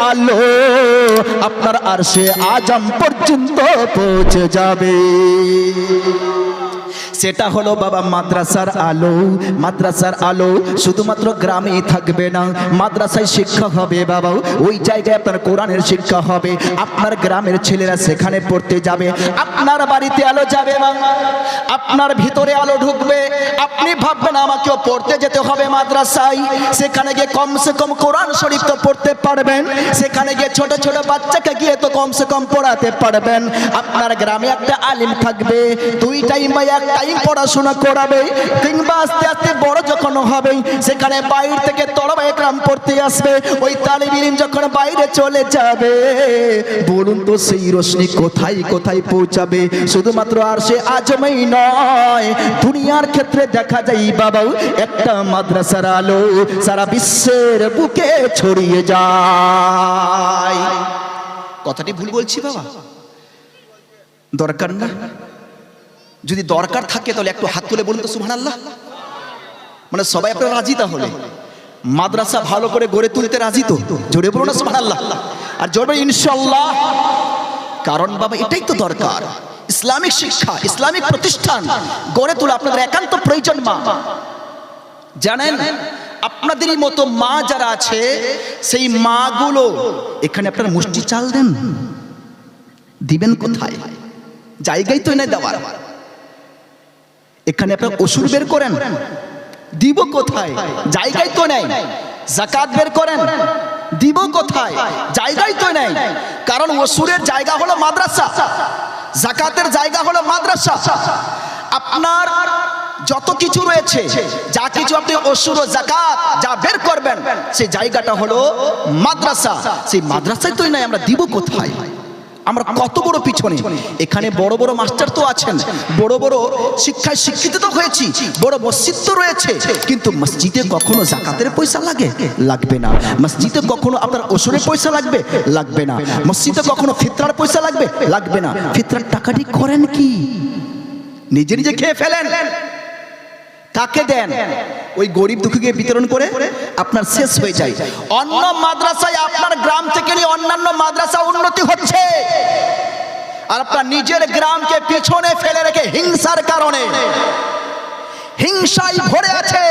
আলো আপনার আর সে আজম পর্যন্ত পৌঁছে যাবে। সেটা হলো বাবা মাদ্রাসার আলো। মাদ্রাসার আলো শুধুমাত্র গ্রামেই থাকবে না, মাদ্রাসায় শিক্ষা হবে বাবা। ওই জায়গায় আপনার কোরআনের শিক্ষা হবে। আপনার গ্রামের ছেলেরা সেখানে পড়তে যাবে। আপনার বাড়িতে আলো যাবে আপনার ভিতরে আলো ঢুকবে। আপনি ভাববেন আমাকেও পড়তে যেতে হবে মাদ্রাসায়। সেখানে গিয়ে কমসে কম কোরআন শরীফ তো পড়তে পারবেন। সেখানে গিয়ে ছোট ছোট বাচ্চাকে গিয়ে তো কমসে কম পড়াতে পারবেন। আপনার গ্রামে একটা আলিম থাকবে। দুই টাইম বা এক টাইম পড়াশোনা করাবে, কিংবা আস্তে আস্তে বড় যখন হবে, সেখানে বাইরে থেকে তরবা একরাম পড়তে আসবে। ওই তালিম যখন বাইরে চলে যাবে, বলুন তো সেই রশ্মি কোথায় কোথায় পৌঁছাবে? শুধুমাত্র আর সে আজমেই নয়, দুনিয়ার ক্ষেত্রে দেখা যায় বাবাও একটা মাদ্রাসার আলো সারা বিশ্বের বুকে ছড়িয়ে যায়। কথাটি ভুল বলছি বাবা? দরকার না? যদি দরকার থাকে তাহলে একটু হাত তুলে বলুন তো সুহান আল্লাহ মানে সবাই আপনারা রাজি তাহলে? মাদ্রাসা ভালো করে গড়ে তুলতে রাজি তো? জোরে বলুন না সুহান আল্লাহ আর জোরে ইনশাল্লাহ কারণ বাবা, এটাই তো দরকার। ইসলামিক শিক্ষা, ইসলামিক প্রতিষ্ঠান গড়ে তোলা আপনাদের একান্ত প্রয়োজন, মা। জানেন, আপনাদেরই মতো মা যারা আছে, সেই মাগুলো, এখানে আপনার মুষ্টি চাল দেন? দিবেন কোথায়? জায়গায় তো এনে দেওয়ার। এখানে আপনার ওষুধ বের করেন। দিব কোথায়? জায়গায় তো নেই। জাকাত বের করেন। দিব কোথায়? জায়গায় তো নেই। কারণ ওষুধের জায়গা হলো মাদ্রাসা। জাকাতের জায়গা হলো মাদ্রাসা। আপনার যত কিছু রয়েছে, যা কিছু আপনি অসুর ও জাকাত যা বের করবেন, সেই জায়গাটা হলো মাদ্রাসা। সেই মাদ্রাসায় তো নাই, আমরা দিব কোথায়? আমরা কত বড় পিছনে। এখানে বড় বড় মাস্টার তো আছেন, বড় বড় শিক্ষায় শিক্ষিত তো হয়েছি, বড় মসজিদ তো রয়েছে, কিন্তু মসজিদে কখনো জাকাতের পয়সা লাগে? লাগবে না। মসজিদে কখনো আপনার ওষুধের পয়সা লাগবে? লাগবে না। মসজিদে কখনো ফিতরার পয়সা লাগবে? লাগবে না। ফিতরার টাকাটি করেন কি? নিজে নিজে খেয়ে ফেলেন। কাকে দেন? ওই গরিব দুঃখীকে বিতরণ করে আপনার শেষ হয়ে যায়। অন্য মাদ্রাসায় আপনার গ্রাম থেকে নিয়ে অন্যান্য মাদ্রাসা উন্নতি হচ্ছে। আর আপনার নিজের গ্রামকে পিছনে ফেলে রেখে হিংসার কারণে। হিংসাই ভরে আছে।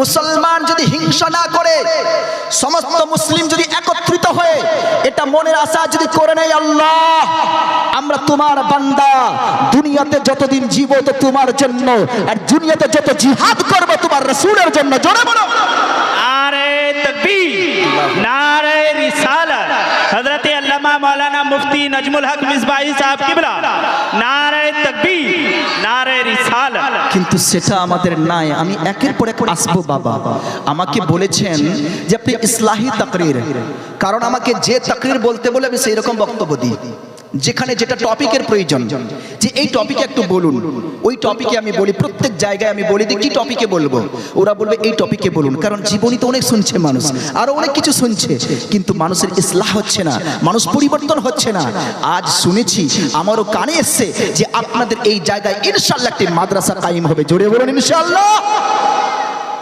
মুসলমান যদি হিংসা না করে, সমস্ত মুসলিম যদি একত্রিত হয়ে, এটা মনের আশা যদি করে নেই আল্লাহ। আমরা তোমার বান্দা। দুনিয়াতে যতদিন জীবত তোমার জন্য আর দুনিয়াতে যত জিহাদ করবে তোমার রসুলের জন্য জোরে বলো। নারে তকবীর নারে রিসালাত। হযরত আল্লামা মাওলানা মুফতি নজমুল হক মিসবাহি সাহেব কিবলা। নারে তকবীর নারে রিসালাত। কিন্তু সেটা আমাদের নাই। আমি একের পর এক আসব বাবা। আমাকে বলেছেন যে আপনি ইসলাহি তাকরির কারণ আমাকে যে তাকরির বলতে বলে আমি সেই রকম বক্তব্য দিই। যেখানে যেটা টপিকের প্রয়োজন, যে এই টপিকে একটু বলুন। ওই টপিকে আমি বলি, প্রত্যেক জায়গায় আমি বলি যে কি টপিকে বলব? ওরা বলবে, এই টপিকে বলুন। কারণ জীবনী তো অনেক শুনছে মানুষ, আরও অনেক কিছু শুনছে, কিন্তু মানুষের ইসলাহ হচ্ছে না, মানুষ পরিবর্তন হচ্ছে না। আজ শুনেছি, আমারও কানে এসছে যে আপনাদের এই জায়গায় ইনশাল্লাহ একটি মাদ্রাসা কায়েম হবে। জোরে বলুন ইনশাল্লাহ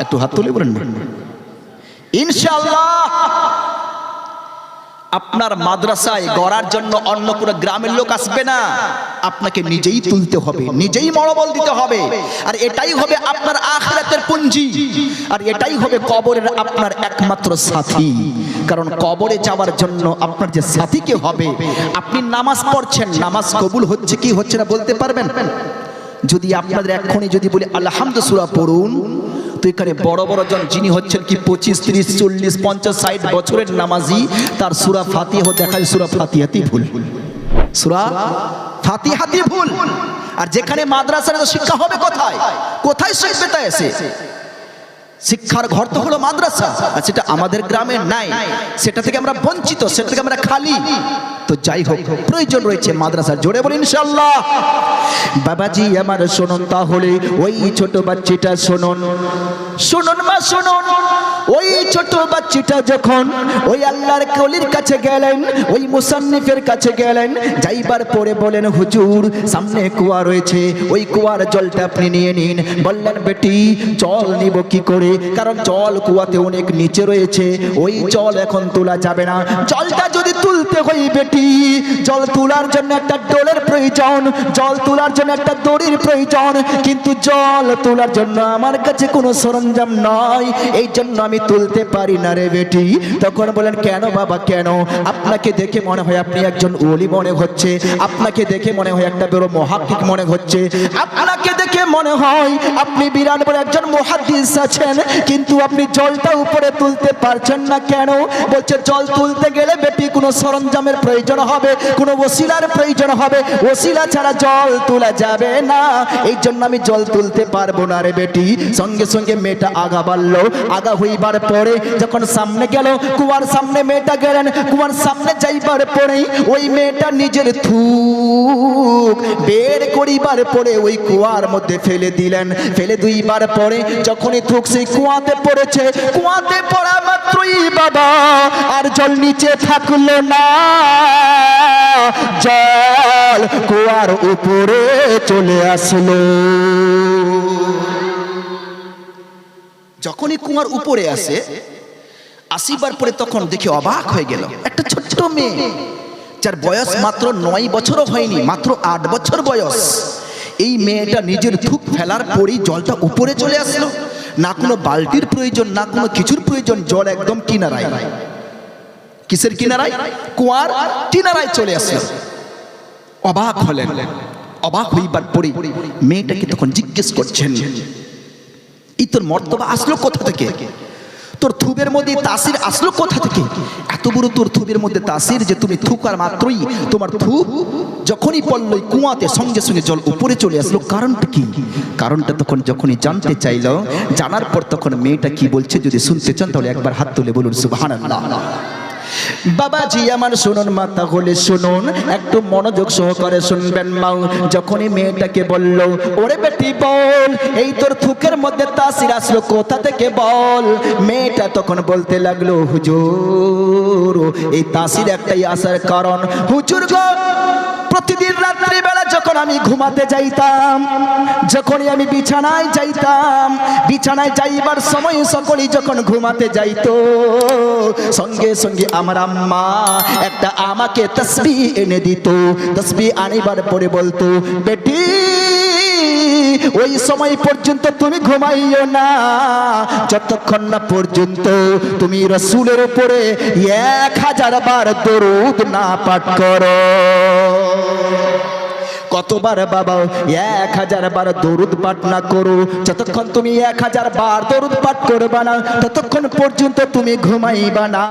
একটু হাত তুলে বলেন। ইনশাল্লাহ আপনার মাদ্রাসায় গড়ার জন্য অন্য কোনো গ্রামের লোক আসবে না। আপনাকে নিজেই তুলতে হবে, নিজেই মনোবল দিতে হবে। আর এটাই হবে আপনার আখরাতের পুঞ্জি। আর এটাই হবে কবরের আপনার একমাত্র সাথী। কারণ কবরে যাওয়ার জন্য আপনার যে সাথীকে হবে, আপনি নামাজ পড়ছেন, নামাজ কবুল হচ্ছে কি হচ্ছে না বলতে পারবেন? যদি আপনাদের এক্ষুনি যদি বলি আলহামদু সুরা পড়ুন এখানে বড় বড় জন যিনি হচ্ছেন কি পঁচিশ, তিরিশ, চল্লিশ, পঞ্চাশ, ষাট বছরের নামাজি, তার সুরা ফাতিহ দেখায় সুরা ফাতিহাতি ভুল। সুরা ফাতিহাতি ভুল। আর যেখানে মাদ্রাসার শিক্ষা হবে কোথায়? কোথায় শিখবে তা এসে? শিক্ষার ঘর তো হলো মাদ্রাসা, আর সেটা আমাদের গ্রামে নাই। সেটা থেকে আমরা বঞ্চিত, সেটা থেকে আমরা খালি। তো যাই হোক, প্রয়োজন রয়েছে মাদ্রাসা জোরে বলি ইনশাল্লাহ বাবাজি, আমার শুনুন তাহলে, ওই ছোট বাচ্চাটা শুনুন। শুনুন মা, শুনুন। ওই ছোট বাচ্চাটা যখন ওই আল্লাহর কলির কাছে গেলেন, ওই মুসান্নিফের কাছে গেলেন, যাইবার পরে বলেন, হুজুর, সামনে কুয়া রয়েছে। ওই কুয়ার জলটা আপনি নিয়ে নিন। বললেন, বেটি জল নিব কি করে? কারণ জল কুয়াতে অনেক নিচে রয়েছে। ওই জল এখন তোলা যাবে না। জলটা যদি তুলতে হয় বেটি। জল তোলার জন্য একটা ডোলের প্রয়োজন, জল তোলার জন্য একটা দড়ির প্রয়োজন। কিন্তু জল তোলার জন্য আমার কাছে কোনো সরঞ্জাম নয় এই জন্য আমি তুলতে পারি না রে বেটি। তখন বলেন, কেন বাবা, কেন? আপনাকে দেখে মনে হয় আপনি একজন ওলি মনে হচ্ছে। আপনাকে দেখে মনে হয় একটা বড় মহাকিক মনে হচ্ছে। আপনাকে দেখে মনে হয় আপনি বিরাট বড় একজন মহাদিস আছেন। কিন্তু আপনি জলটা উপরে তুলতে পারছেন না কেন? বলছে, জল তুলতে গেলে বেটি কোনো সরঞ্জামের প্রয়োজন হবে, কোনো ওসিলার প্রয়োজন হবে। ওসিলা ছাড়া জল তোলা যাবে না। এই জন্য আমি জল তুলতে পারব না রে বেটি। সঙ্গে সঙ্গে মেয়েটা আগা বাড়লো। আগা হইবার পরে যখন সামনে গেল, কুয়ার সামনে মেয়েটা গেলেন। কুয়ার সামনে যাইবার পরেই ওই মেয়েটা নিজের থুক বের করিবার পরে ওই কুয়ার মধ্যে ফেলে দিলেন। ফেলে দুইবার পরে যখনই থুক সেই কুয়াতে পড়েছে। কুয়াতে পড়া মাত্রই বাবা, আর জল নিচে থাকল না। জল কুয়ার উপরে চলে আসলো। যখনই কুয়ার উপরে আসে, আসিবার পরে তখন দেখে অবাক হয়ে গেল। একটা ছোট্ট মেয়ে, যার বয়স মাত্র নয় বছরও হয়নি, মাত্র আট বছর বয়স। এই মেয়েটা নিজের থুক ফেলার পরেই জলটা উপরে চলে আসলো। না কোনো বালতির প্রয়োজন, না কোনো কিছুর প্রয়োজন, জল একদম কিনারায়। কিসের কিনারায়? কুয়ার কিনারায় চলে আসলো। অবাক হলেন। অবাক হইবার পরে মেয়েটাকে তখন জিজ্ঞেস করছেন, এই তোর মর্তবা আসলো কোথা থেকে? তোর থুবের মধ্যে তাসির আসলো কোথা থেকে? এত বড় তোর থুবের মধ্যে তাসির যে তুমি থুকার মাত্রই তোমার থুপ যখনই পড়ল কুয়াতে সঙ্গে সঙ্গে জল উপরে চলে আসলো। কারণটা কি? কারণটা তখন যখনই জানতে চাইল, জানার পর তখন মেয়েটা কি বলছে যদি শুনতে চান তাহলে একবার হাত তুলে বলুন, সুবহানাল্লাহ। বাবাজি আমার শুনুন মা তাহলে শুনুন, একটু মনোযোগ সহকারে শুনবেন মা যখনই মেয়েটাকে বলল, ওরে বেটি বল, এই তোর থুকের মধ্যে তাসির আসলো, কোথা থেকে বল? মেয়েটা তখন বলতে লাগল, হুজুর, এই তাসির একটাই আসার কারণ। হুজুর গো, প্রতিদিন রাত্রিবেলা যখন আমি ঘুমাতে যাইতাম, যখনই আমি বিছানায় যাইতাম, বিছানায় যাইবার সময় সকলেই যখন ঘুমাতে যাইতো, সঙ্গে সঙ্গে আমার আম্মা একটা আমাকে তসবি এনে দিত, তসবি আনিবার পরে বলতো, বেটি, ওই সময় পর্যন্ত তুমি ঘুমাইও না, যতক্ষণ না পর্যন্ত তুমি রসুলের উপরে এক হাজার বার দরুদ না পাঠ করো। কতবার বাবা এক হাজার বার দরুদ পাঠ না করো। যতক্ষণ তুমি এক হাজার বার দরুদ পাঠ করবা না, ততক্ষণ পর্যন্ত তুমি ঘুমাইবা না।